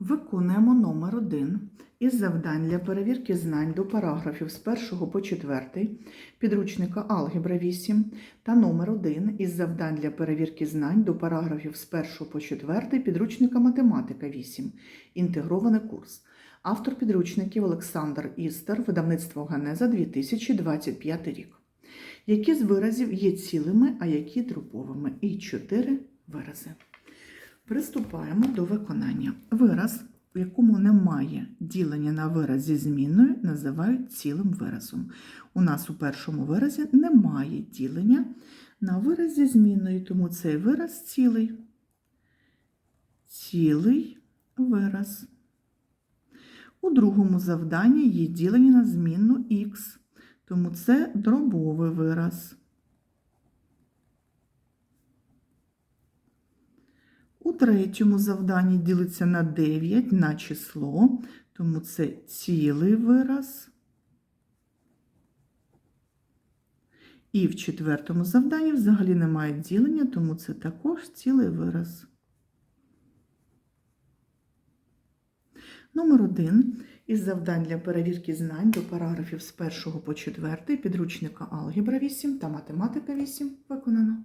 Виконуємо номер 1 із завдань для перевірки знань до параграфів з 1 по 4 підручника Алгебра 8 та номер 1 із завдань для перевірки знань до параграфів з 1 по 4 підручника Математика 8. Інтегрований курс. Автор підручників Олександр Істер, видавництво Ганеза 2025 рік. Які з виразів є цілими, а які дробовими? І чотири вирази. Приступаємо до виконання. Вираз, у якому немає ділення на вираз зі зміною, називають цілим виразом. У нас у першому виразі немає ділення на вираз зі зміною, тому цей вираз цілий. Цілий вираз. У другому завданні є ділення на змінну х, тому це дробовий вираз. У третьому завданні ділиться на 9 на число, тому це цілий вираз. І в четвертому завданні взагалі немає ділення, тому це також цілий вираз. Номер 1 із завдань для перевірки знань до параграфів з 1 по 4 підручника Алгебра 8 та Математика 8 виконано.